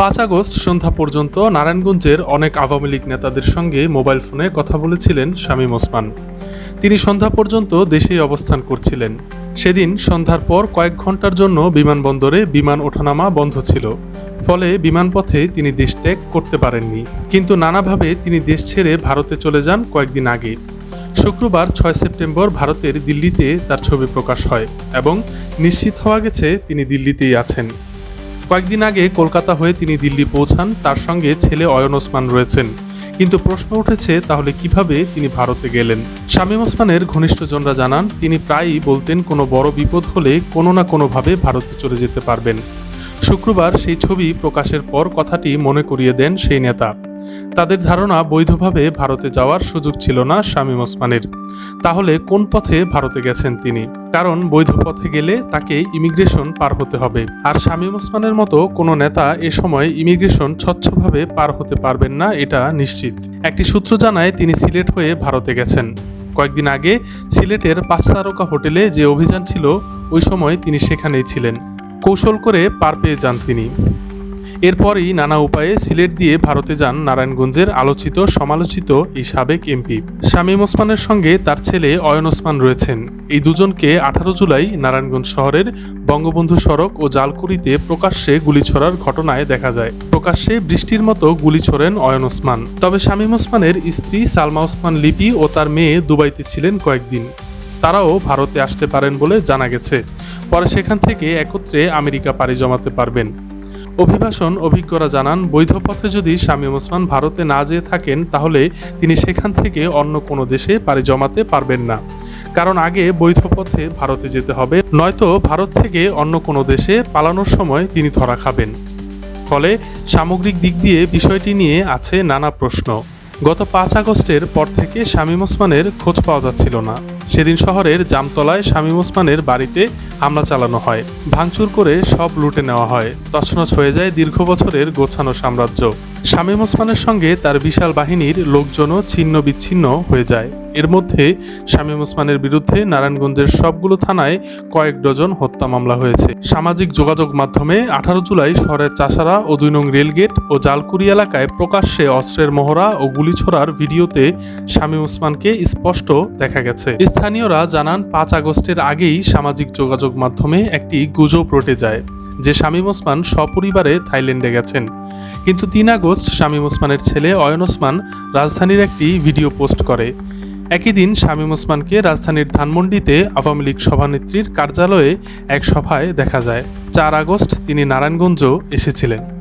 পাঁচ আগস্ট সন্ধ্যা পর্যন্ত নারায়ণগঞ্জের অনেক আওয়ামী লীগ নেতাদের সঙ্গে মোবাইল ফোনে কথা বলেছিলেন শামীম ওসমান। তিনি সন্ধ্যা পর্যন্ত দেশেই অবস্থান করছিলেন। সেদিন সন্ধ্যার পর কয়েক ঘণ্টার জন্য বিমানবন্দরে বিমান ওঠানামা বন্ধ ছিল। ফলে বিমানপথে তিনি দেশ ত্যাগ করতে পারেননি। কিন্তু নানাভাবে তিনি দেশ ছেড়ে ভারতে চলে যান কয়েকদিন আগে। শুক্রবার ছয় সেপ্টেম্বর ভারতের দিল্লিতে তার ছবি প্রকাশ হয় এবং নিশ্চিত হওয়া গেছে তিনি দিল্লিতেই আছেন। কয়েকদিন আগে কলকাতা হয়ে তিনি দিল্লি পৌঁছান, তার সঙ্গে ছেলে অয়ন ওসমান রয়েছেন। কিন্তু প্রশ্ন উঠেছে, তাহলে কীভাবে তিনি ভারতে গেলেন? শামীম ওসমানের ঘনিষ্ঠজনরা জানান, তিনি প্রায়ই বলতেন, কোনো বড় বিপদ হলে কোনো না কোনোভাবে ভারতে চলে যেতে পারবেন। শুক্রবার সেই ছবি প্রকাশের পর কথাটি মনে করিয়ে দেন সেই নেতা। তাদের ধারণা, বৈধভাবে ভারতে যাওয়ার সুযোগ ছিল না শামীম ওসমানের। তাহলে কোন পথে ভারতে গেছেন তিনি? কারণ বৈধ পথে গেলে তাকে ইমিগ্রেশন পার হতে হবে। আর শামীম ওসমানের মতো কোনো নেতা এ সময় ইমিগ্রেশন স্বচ্ছভাবে পার হতে পারবেন না, এটা নিশ্চিত। একটি সূত্র জানায়, তিনি সিলেট হয়ে ভারতে গেছেন। কয়েকদিন আগে সিলেটের পাঁচ তারকা হোটেলে যে অভিযান ছিল, ওই সময় তিনি সেখানেই ছিলেন। কৌশল করে পার পেয়ে যান তিনি। এরপরই নানা উপায়ে সিলেট দিয়ে ভারতে যান নারায়ণগঞ্জের আলোচিত, সমালোচিত এই সাবেক এমপি। শামীম ওসমানের সঙ্গে তার ছেলে অয়ন ওসমান রয়েছেন। এই দুজনকে আঠারো জুলাই নারায়ণগঞ্জ শহরের বঙ্গবন্ধু সড়ক ও জালকুড়িতে প্রকাশ্যে গুলি ছোড়ার ঘটনায় দেখা যায়। প্রকাশ্যে বৃষ্টির মতো গুলি ছোড়েন অয়ন ওসমান। তবে শামীম ওসমানের স্ত্রী সালমা ওসমান লিপি ও তার মেয়ে দুবাইতে ছিলেন কয়েকদিন। তারাও ভারতে আসতে পারেন বলে জানা গেছে। পরে সেখান থেকে একত্রে আমেরিকা পাড়ি জমাতে পারবেন। অভিভাষণ অভিজ্ঞরা জানান বৈধ পথে যদি শামীম ওসমান ভারতে না যেয়ে থাকেন, তাহলে তিনি সেখান থেকে অন্য কোনো দেশে পাড়ি জমাতে পারবেন না। কারণ আগে বৈধ পথে ভারতে যেতে হবে, নয়তো ভারত থেকে অন্য কোনো দেশে পালানোর সময় তিনি ধরা খাবেন। ফলে সামগ্রিক দিক দিয়ে বিষয়টি নিয়ে আছে নানা প্রশ্ন। গত পাঁচ আগস্টের পর থেকে শামীম ওসমানের খোঁজ পাওয়া যাচ্ছিল না। সেদিন শহরের জামতলায় শামীম ওসমানের বাড়িতে হামলা চালানো হয়। ভাঙচুর করে সব লুটে নেওয়া হয়। তছনছ হয়ে যায় দীর্ঘ বছরের গোছানো সাম্রাজ্য। শামীম ওসমানের সঙ্গে তার বিশাল বাহিনীর লোকজনও ছিন্ন বিচ্ছিন্ন হয়ে যায়। এর মধ্যে শামীম ওসমানের বিরুদ্ধে নারায়ণগঞ্জের সবগুলো থানায় কয়েক ডজন হত্যা মামলা হয়েছে। সামাজিক যোগাযোগ মাধ্যমে আঠারো জুলাই শহরের চাষারা ও দুই নং রেলগেট ও জালকুড়ি এলাকায় প্রকাশ্যে অস্ত্রের মহড়া ও গুলি ছোড়ার ভিডিওতে শামীম ওসমানকে স্পষ্ট দেখা গেছে। স্থানীয়রা জানান, পাঁচ আগস্টের আগেই সামাজিক যোগাযোগ মাধ্যমে একটি গুজব রটে যায়। যে শামীম ওসমান সপরিবারে থাইল্যান্ডে গেছেন। কিন্তু তিন আগস্ট শামীম ওসমানের ছেলে অয়ন ওসমান রাজধানীর একটি ভিডিও পোস্ট করে। একই দিন শামীম ওসমানকে রাজধানীর ধানমন্ডিতে আওয়ামী লীগ সভানেত্রীর কার্যালয়ে এক সভায় দেখা যায়। চার আগস্ট তিনি নারায়ণগঞ্জ এসেছিলেন।